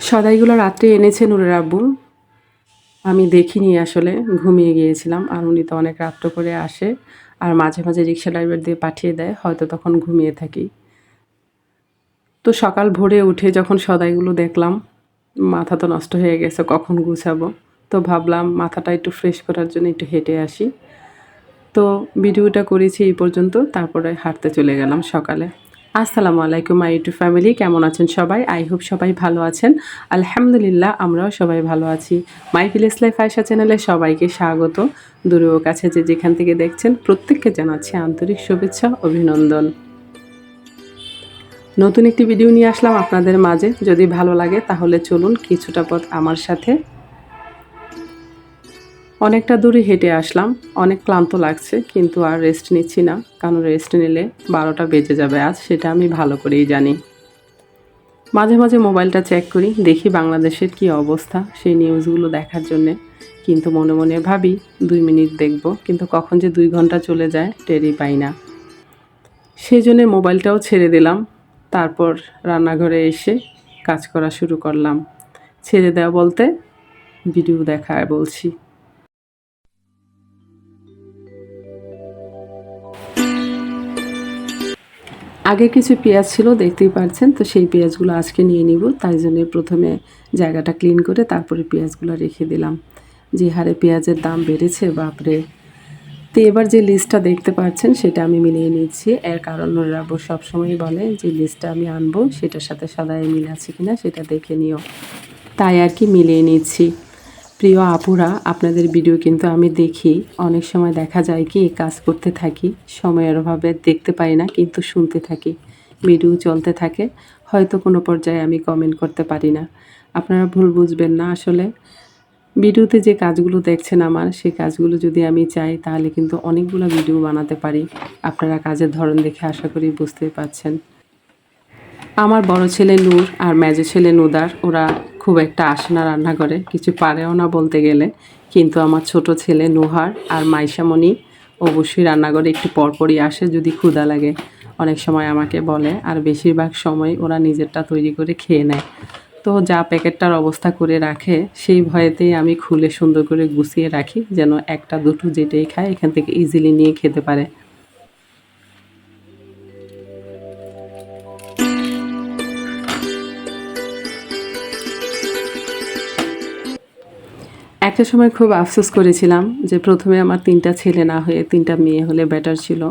সদাইগুলো রাত্রে এনেছে নুরের আব্বু আমি দেখিনি আসলে, ঘুমিয়ে গিয়েছিলাম আর উনি তো অনেক রাত্র করে আসে আর মাঝে মাঝে রিক্সা ড্রাইভার দিয়ে পাঠিয়ে দেয়, হয়তো তখন ঘুমিয়ে থাকি। তো সকাল ভোরে উঠে যখন সদাইগুলো দেখলাম, মাথা তো নষ্ট হয়ে গেছে, কখন গুছাবো? তো ভাবলাম মাথাটা একটু ফ্রেশ করার জন্য একটু হেঁটে আসি। তো ভিডিওটা করেছি এই পর্যন্ত, তারপরে হাঁটতে চলে গেলাম সকালে। আসসালামু আলাইকুম, মাই ইউটিউব ফ্যামিলি, কেমন আছেন সবাই? আই হোপ সবাই ভালো আছেন। আলহামদুলিল্লাহ, আমরাও সবাই ভালো আছি। মাই ভিলেজ লাইফ আয়সা চ্যানেলে সবাইকে স্বাগত। দূরে ও কাছে যে যেখান থেকে দেখছেন, প্রত্যেককে জানাচ্ছি আন্তরিক শুভেচ্ছা, অভিনন্দন। নতুন একটি ভিডিও নিয়ে আসলাম আপনাদের মাঝে। যদি ভালো লাগে, তাহলে চলুন কিছুটা পথ আমার সাথে অনেকটা দূরে হেঁটে আসলাম। অনেক ক্লান্ত লাগছে, কিন্তু আর রেস্ট নিচ্ছি না। কারণ রেস্ট নিলে বারোটা বেজে যাবে আজ, সেটা আমি ভালো করেই জানি। মাঝে মাঝে মোবাইলটা চেক করি, দেখি বাংলাদেশের কি অবস্থা, সেই নিউজগুলো দেখার জন্যে। কিন্তু মনে মনে ভাবি, দুই মিনিট দেখব, কিন্তু কখন যে দুই ঘণ্টা চলে যায়, টেরই পাই না। সেই জন্যে মোবাইলটাও ছেড়ে দিলাম। তারপর রান্নাঘরে এসে কাজ করা শুরু করলাম। ছেড়ে দেওয়া বলতে ভিডিও দেখা বলছি। আগে কিছু পেঁয়াজ ছিল, দেখতেই পাচ্ছেন তো সেই পেঁয়াজগুলো আজকে নিয়ে নিব। তাই জন্য প্রথমে জায়গাটা ক্লিন করে তারপরে পেঁয়াজগুলো রেখে দিলাম। যে হারে পেঁয়াজের দাম বেড়েছে, বাপরে। তো এবার যে লিস্টটা দেখতে পাচ্ছেন, সেটা আমি মিলিয়ে নিচ্ছি। এর কারণ রাবু সবসময় বলে যে লিস্টটা আমি আনব, সেটার সাথে সাদায় মিল আছে কিনা, সেটা দেখে নিও। তাই আর কি মিলিয়ে নিচ্ছি। প্রিয় আপুরা, আপনাদের ভিডিও কিন্তু আমি দেখি। অনেক সময় দেখা যায় কি, কাজ করতে থাকি, সময়ের অভাবে দেখতে পাই না, কিন্তু শুনতে থাকি। ভিডিও চলতে থাকে, হয়তো কোনো পর্যায়ে আমি কমেন্ট করতে পারি না। আপনারা ভুল বুঝবেন না, আসলে ভিডিওতে যে কাজগুলো দেখছেন আমার, সেই কাজগুলো যদি আমি চাই, তাহলে কিন্তু অনেকগুলো ভিডিও বানাতে পারি। আপনারা কাজের ধরন দেখে আশা করি বুঝতেই পারছেন। আমার বড় ছেলে নূর আর মেজো ছেলে নুদার, ওরা খুব একটা আসে না রান্নাঘরে, কিছু পারেও না বলতে গেলে। কিন্তু আমার ছোট ছেলে নুহার আর মাইশামণি অবশ্যই রান্নাঘরে একটু পরপরই আসে যদি ক্ষুধা লাগে। অনেক সময় আমাকে বলে, আর বেশিরভাগ সময় ওরা নিজেরটা তৈরি করে খেয়ে নেয়। তো যা প্যাকেটটার অবস্থা করে রাখে, সেই ভয়েতেই আমি খুলে সুন্দর করে গুছিয়ে রাখি, যেন একটা দুটো যেটাই খায় এখান থেকে ইজিলি নিয়ে খেতে পারে। একটা সময় খুব আফসোস করেছিলাম যে প্রথমে আমার তিনটা ছেলে না হয়ে তিনটা মেয়ে হলে বেটার ছিল।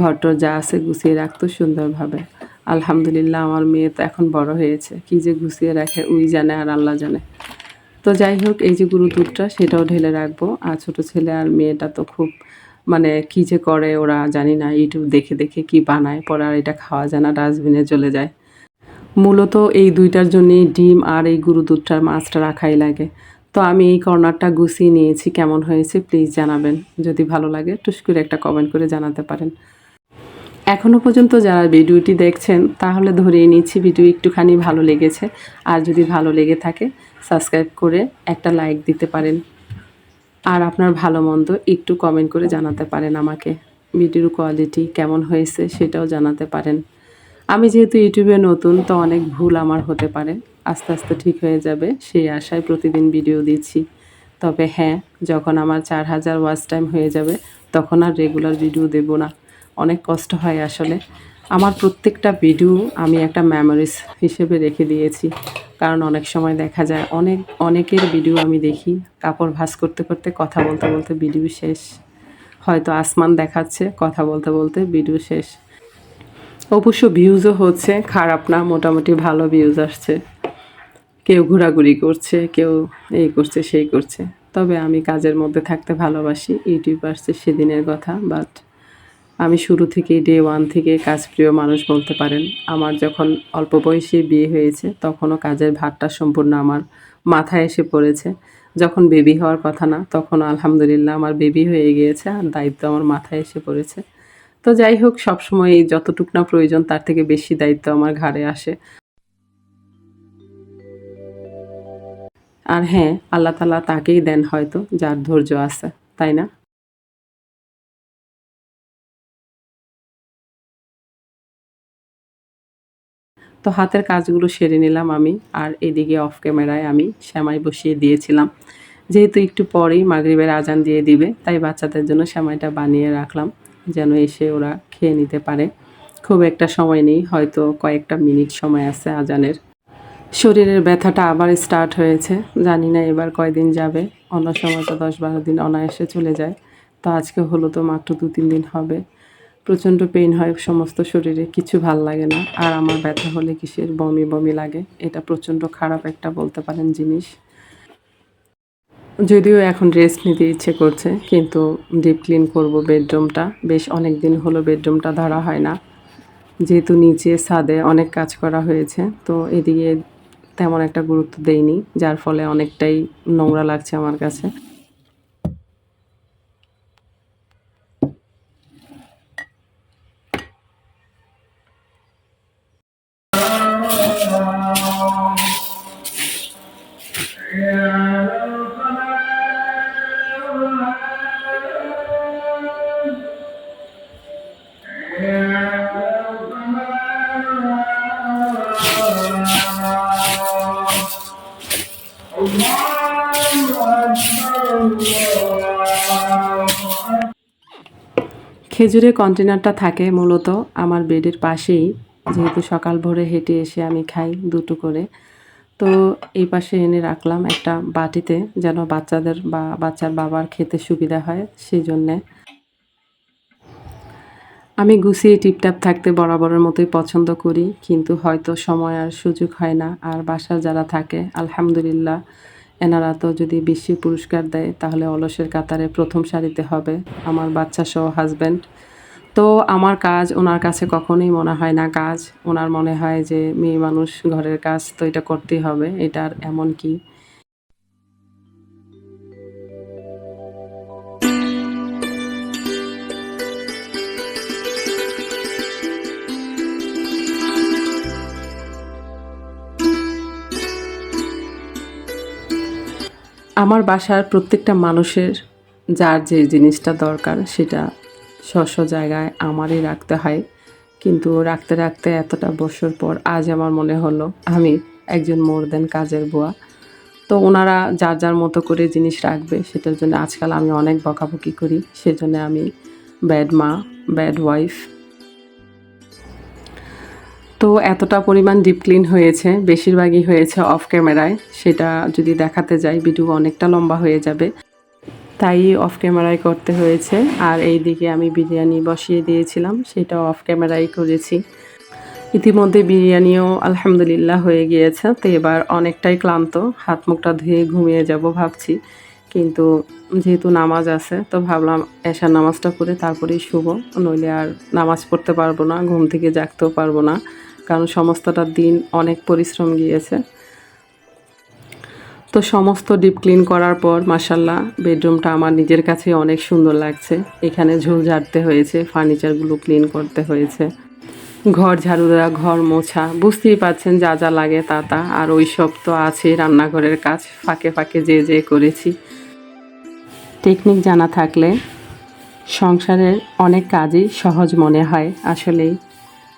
ঘরটর যা আছে গুছিয়ে রাখতো সুন্দরভাবে। আলহামদুলিল্লাহ আমার মেয়ে তো এখন বড় হয়েছে। কি যে গুছিয়ে রাখে, উই জানে আর আল্লাহ জানে। তো যাই হোক, এই যে গুরু দুধটা সেটাও ঢেলে রাখব। আর ছোট ছেলে আর মেয়েটা তো খুব মানে কী যে করে ওরা জানি না, ইউটিউব দেখে দেখে কি বানায়, পরে আর এটা খাওয়া যায় না, ডাস্টবিনে চলে যায়। মূলত এই দুইটার জন্যই ডিম আর এই গুরু দুধটার মাছটা রাখাই লাগে। তো আমি এই কর্নারটা গুছিয়ে নিয়েছি, কেমন হয়েছে প্লিজ জানাবেন। যদি ভালো লাগে, টুস করে একটা কমেন্ট করে জানাতে পারেন। এখনও পর্যন্ত যারা ভিডিওটি দেখছেন, তাহলে ধরিয়ে নিচ্ছি ভিডিও একটুখানি ভালো লেগেছে। আর যদি ভালো লেগে থাকে সাবস্ক্রাইব করে একটা লাইক দিতে পারেন। আর আপনার ভালো মন্দ একটু কমেন্ট করে জানাতে পারেন আমাকে। ভিডিওর কোয়ালিটি কেমন হয়েছে সেটাও জানাতে পারেন। আমি যেহেতু ইউটিউবে নতুন, তো অনেক ভুল আমার হতে পারে। আস্তে আস্তে ঠিক হয়ে যাবে, সেই আশায় প্রতিদিন ভিডিও দিচ্ছি। তবে হ্যাঁ যখন আমার চার হাজার ওয়াচ টাইম হয়ে যাবে, তখন আর রেগুলার ভিডিও দেব না। অনেক কষ্ট হয় আসলে। আমার প্রত্যেকটা ভিডিও আমি একটা মেমোরিজ হিসেবে রেখে দিয়েছি। কারণ অনেক সময় দেখা যায়, অনেক, অনেকের ভিডিও আমি দেখি, কাপড় ভাস করতে করতে কথা বলতে বলতে ভিডিও শেষ। হয়তো আসমান দেখাচ্ছে, কথা বলতে বলতে ভিডিও শেষ। অবশ্য ভিউজও হচ্ছে, খারাপ না, মোটামুটি ভালো ভিউজ আসছে। কেউ ঘোরাঘুরি করছে, কেউ এই করছে, সেই করছে। তবে আমি কাজের মধ্যে থাকতে ভালোবাসি। ইউটিউব আসছে সেদিনের কথা বাট আমি শুরু থেকেই ডে ওয়ান থেকে কাজপ্রিয় মানুষ বলতে পারেন। আমার যখন অল্প বয়সে বিয়ে হয়েছে, তখনও কাজের ভারটা সম্পূর্ণ আমার মাথায় এসে পড়েছে। যখন বেবি হওয়ার কথা না, তখন আলহামদুলিল্লাহ আমার বেবি হয়ে গিয়েছে আর দায়িত্ব আমার মাথায় এসে পড়েছে। তো যাই হোক, সবসময় যতটুক না প্রয়োজন, তার থেকে বেশি দায়িত্ব আমার ঘাড়ে আসে। আর হ্যাঁ আল্লাহ তালা তাকেই দেন হয়তো, যার ধৈর্য আছে, তাই না? তো হাতের কাজগুলো সেরে নিলাম আমি, আর এদিকে অফ ক্যামেরায় আমি শ্যামাই বসিয়ে দিয়েছিলাম। যেহেতু একটু পরেই মাগরিবের আজান দিয়ে দিবে, তাই বাচ্চাদের জন্য শ্যামাইটা বানিয়ে রাখলাম, যেন এসে ওরা খেয়ে নিতে পারে। খুব একটা সময় নেই, হয়তো কয়েকটা মিনিট সময় আছে আজানের। শরীরের ব্যথাটা আবার স্টার্ট হয়েছে। জানি না এবার কয়দিন যাবে। অন্য সময় তো দশ বারো দিন অনায়াসে চলে যায়। তো আজকে হলো তো মাত্র দু তিন দিন হবে। প্রচণ্ড পেইন হয় সমস্ত শরীরে, কিছু ভালো লাগে না। আর আমার ব্যথা হলে কিসের বমি বমি লাগে, এটা প্রচণ্ড খারাপ একটা বলতে পারেন জিনিস। যদিও এখন রেস্ট নিতে ইচ্ছে করছে, কিন্তু ডিপ ক্লিন করব বেডরুমটা। বেশ অনেক দিন হলো বেডরুমটা ধরা হয় না। যেহেতু নিচে ছাদে অনেক কাজ করা হয়েছে, তো এদিকে তেমন একটা গুরুত্ব দেইনি যার ফলে অনেকটাই নোংরা লাগছে আমার কাছে। খেজুরের কন্টেনারটা থাকে মূলত আমার বেডের পাশেই। যেহেতু সকাল ভোরে হেঁটে এসে আমি খাই দুটো করে। তো এই পাশে এনে রাখলাম একটা বাটিতে যেন বাচ্চাদের বা বাচ্চার বাবার খেতে সুবিধা হয় সেই জন্যে আমি গুছিয়ে টিপটাপ থাকতে বরাবরের মতোই পছন্দ করি, কিন্তু হয়তো সময় আর সুযোগ হয় না। আর বাসার যারা থাকে, আলহামদুলিল্লাহ এনারা তো যদি বিশ্ব পুরস্কার দেয়, তাহলে অলসের কাতারে প্রথম সারিতে হবে আমার বাচ্চা সহ হাজব্যান্ড তো আমার কাজ ওনার কাছে কখনোই মনে হয় না কাজ। ওনার মনে হয় যে, মেয়ে মানুষ ঘরের কাজ তো এটা করতেই হবে, এটার এমন কি? বাসার প্রত্যেকটা মানুষের যার যে জিনিসটা দরকার সেটা স্ব জায়গায় আমারই রাখতে হয়। কিন্তু রাখতে রাখতে এতটা বছর পর আজ আমার মনে হলো আমি একজন মোর দেন কাজের বুয়া। তো ওনারা যার যার মতো করে জিনিস রাখবে সেটার জন্য আজকাল আমি অনেক বকাবকি করি। সেজন্য আমি ব্যাড মা ব্যাড ওয়াইফ তো এতটা পরিমাণ ডিপ ক্লিন হয়েছে, বেশিরভাগই হয়েছে অফ ক্যামেরায় সেটা যদি দেখাতে যাই ভিডিও অনেকটা লম্বা হয়ে যাবে। তাই অফ ক্যামেরায় করতে হয়েছে। আর এই দিকে আমি বিরিয়ানি বসিয়ে দিয়েছিলাম সেটা অফ ক্যামেরায় করেছি। ইতিমধ্যে বিরিয়ানিও আলহামদুলিল্লাহ হয়ে গিয়েছে। তো এবার অনেকটাই ক্লান্ত, হাত মুখটা ধুয়ে ঘুমিয়ে যাব ভাবছি। কিন্তু যেহেতু নামাজ আছে, তো ভাবলাম এশার নামাজটা করে তারপরেই শুভ নইলে আর নামাজ পড়তে পারব না, ঘুম থেকে জাগতেও পারব না। কারণ সমস্তটা দিন অনেক পরিশ্রম গিয়েছে। তো সমস্ত ডিপ ক্লিন করার পর মাসাল্লাহ বেডরুমটা আমার নিজের কাছে অনেক সুন্দর লাগছে। এখানে ঝোল ঝাড়তে হয়েছে, ফার্নিচারগুলো ক্লিন করতে হয়েছে। ঘর ঝাড়ু দেওয়া ঘর মোছা, বুঝতেই পাচ্ছেন যা যা লাগে তা তা। আর ওই সব তো আছে, রান্নাঘরের কাজ, ফাঁকে ফাঁকে যে যে করেছি। টেকনিক জানা থাকলে সংসারের অনেক কাজই সহজ মনে হয়, আসলেই।